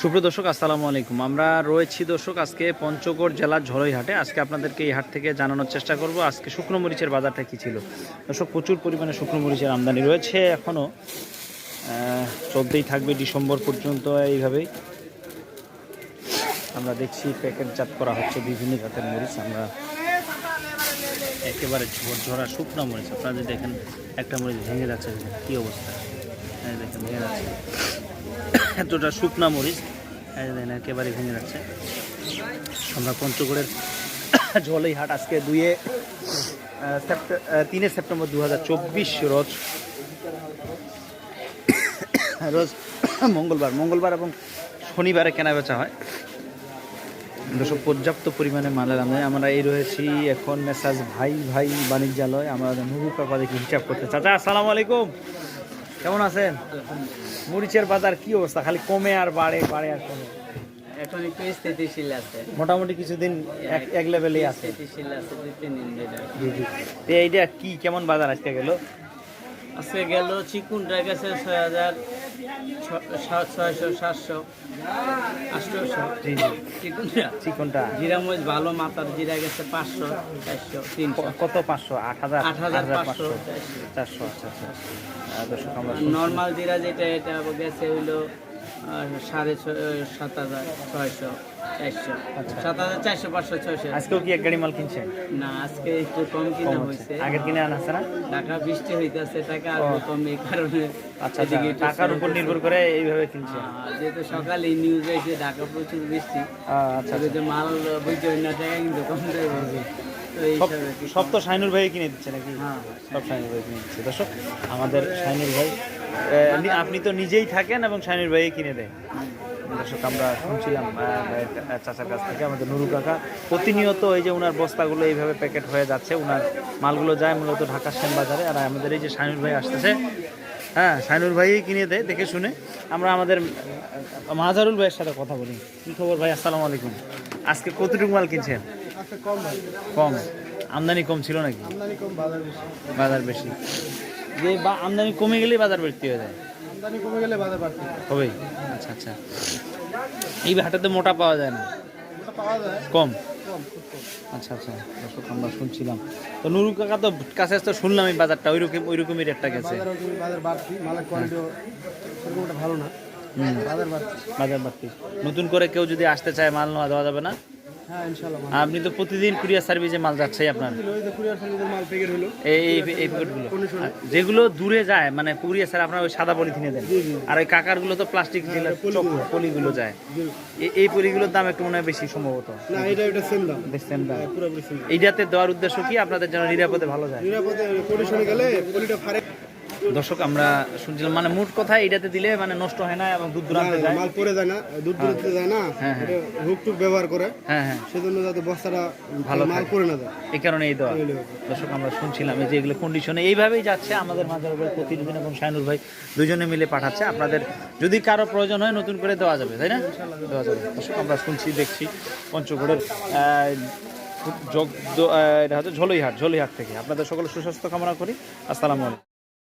সুপ্রিয় দর্শক, আসসালামু আলাইকুম। আমরা রয়েছি দর্শক, আজকে পঞ্চগড় জেলার ঝড়ইহাটে আজকে আপনাদেরকে এই হাট থেকে জানানোর চেষ্টা করব, আজকে শুকনো মরিচের বাজারটা কী ছিল? দর্শক, প্রচুর পরিমাণে শুকনো মরিচের আমদানি রয়েছে এখনও চলতেই থাকবে ডিসেম্বর পর্যন্ত এইভাবেই। আমরা দেখছি প্যাকেটজাত করা হচ্ছে বিভিন্ন জাতের মরিচ। আমরা একেবারে ঝরা শুকনো মরিচ। আপনারা যদি দেখেন, একটা মরিচ ভেঙে যাচ্ছে, কী অবস্থা? এতটা শুকনা মরিচ, এই দেখেন, একেবারে ভেঙে যাচ্ছে। আমরা পঞ্চগড়ের জলেই হাট আজকে দুয়ে তিনে সেপ্টেম্বর দু হাজার চব্বিশ রোজ। রোজ মঙ্গলবার মঙ্গলবার এবং শনিবারে কেনা বেচা হয় দর্শক পর্যাপ্ত পরিমাণে মালের আমদানি আমরা এই রয়েছি এখন মেসাজ ভাই ভাই বাণিজ্যালয়। আমরা নুরু দেখি হিসাব করতে। চাচা, আসসালামু আলাইকুম। কেমন আছেন? মরিচের বাজার কি অবস্থা? খালি কমে আর বাড়ে বাড়ে আর কমে। এখন একটু স্থিতিশীল আছে। মোটামুটি কিছুদিন এক লেভেলেই আছে। স্থিতিশীল আছে দুই তিন দিন ধরে। এইটা কি কেমন বাজার আজকে গেল? আজকে গেল চিকুনটা গেছে ছয় হাজার ছয়শো সাতশো আটশোশো। চিকুনটা চিকনটা জিরা মরিচ ভালো মাথার জিরা গেছে পাঁচশো চারশো তিনশো। কত পাঁচশো? আট হাজার? আট হাজার পাঁচশো। চারশো আচ্ছা আচ্ছা নর্মাল জিরা যেটা এটা গেছে হইল সাড়ে সাত হাজার ছয়শো চারশো আচ্ছা। সাত হাজার চারশো পাঁচশো ছয়শো। আজকেও কি এক গাড়ি মাল কিনছেন? না আজকে একটু কম কিনা কম হয়েছে। আগের কিনে আনা আছে না? টাকা বৃষ্টি হইতেছে টাকা আসবে কম এই কারণে আচ্ছা আচ্ছা। টাকার উপর নির্ভর করে এইভাবে কিনছেন। আহ, যেহেতু সকালে নিউজে এসে ঢাকা প্রচুর বৃষ্টি আচ্ছা মাল বুঝতে না টাকা কিন্তু কম দেবে সব তো শাইনুর ভাই কিনে দিচ্ছে নাকি? হ্যাঁ সব শাইনুর ভাই কিনে দিচ্ছে। দর্শক আমাদের শাইনুর ভাই আপনি তো নিজেই থাকেন এবং শাইনুর ভাই কিনে দেয়। দর্শক আমরা শুনছিলাম চাচার কাছ থেকে আমাদের নুরু কাকা। প্রতিনিয়ত এই যে ওনার বস্তাগুলো এইভাবে প্যাকেট হয়ে যাচ্ছে ওনার মালগুলো যায় মূলত ঢাকা শ্যাম বাজারে আর আমাদের এই যে শাইনুর ভাই আসতেছে হ্যাঁ শাইনুর ভাই কিনে দেয় দেখে শুনে। আমরা আমাদের মাজারুল ভাইয়ের সাথে কথা বলি। কি খবর ভাই? আসসালামু আলাইকুম। আজকে কতটুকু মাল কিনছেন? কম কম। আমদানি কম ছিল নাকি? বাজার বেশি। যে বা আমদানি কমে গেলেই বাজার বাড়তি হয়ে যায়। আমদানি কমে গেলে বাজার বাড়তি হবেই। আচ্ছা আচ্ছা। এই হাটাতে মোটা পাওয়া যায় না? পাওয়া যায়। কম? কম আচ্ছা আচ্ছা। দর্শক আমরা শুনছিলাম। তো নুরু কাকা তো কাছে তো শুনলাম এই বাজারটা ওই রকম ওই রকমই রেটটা গেছে বাজার বাড়তি মালের কোয়ালিটিও সেরকম ভালো না। হুম। বাজার বাড়তি। বাজার বাড়তি। নতুন করে কেউ যদি আসতে চায় মাল নেওয়া দেওয়া যাবে না? হ্যাঁ আপনি তো প্রতিদিন কুরিয়ার সার্ভিসে মাল যাচ্ছেই আপনার। এই প্যাকেটগুলো যেগুলো দূরে যায় মানে কুরিয়ার স্যার আপনার ওই সাদা পলিথিনে দেন। আর ওই কাকারগুলো তো প্লাস্টিক চক- পলিগুলো। যায়। এই পলিগুলোর দাম একটু মনে হয় বেশি সম্ভবত। সেম এইটাতে দেওয়ার উদ্দেশ্য কি? আপনাদের যেন নিরাপদে ভালো যায়। নিরাপদে গেলে পলিটা দর্শক আমরা শুনছিলাম মানে মোট কথা এটাতে দিলে মানে নষ্ট হয় না এবং দূর দূরান্তে যায়। মাল পরে যায় না দূর দূরত্বে যায় না হ্যাঁ, হ্যাঁ। হুক টুক ব্যবহার করে হ্যাঁ হ্যাঁ। সেজন্য যাতে বস্তাটা ভালো মাল। পরে না যায়। এই কারণে এই দেওয়া দর্শক আমরা শুনছিলাম এই যে এগুলো কন্ডিশনে এইভাবেই যাচ্ছে আমাদের মাঝে ভাই প্রতিদিন এবং শাইনুর ভাই দুজনে মিলে পাঠাচ্ছে। আপনাদের যদি কারও প্রয়োজন হয় নতুন করে দেওয়া যাবে তাই না? দেওয়া যাবে। দর্শক আমরা শুনছি দেখছি পঞ্চগড়ের জগ এটা হচ্ছে ঝোলইহাট ঝোলইহাট থেকে। আপনাদের সকলে সুস্বাস্থ্য কামনা করি। আসসালামু আলাইকুম।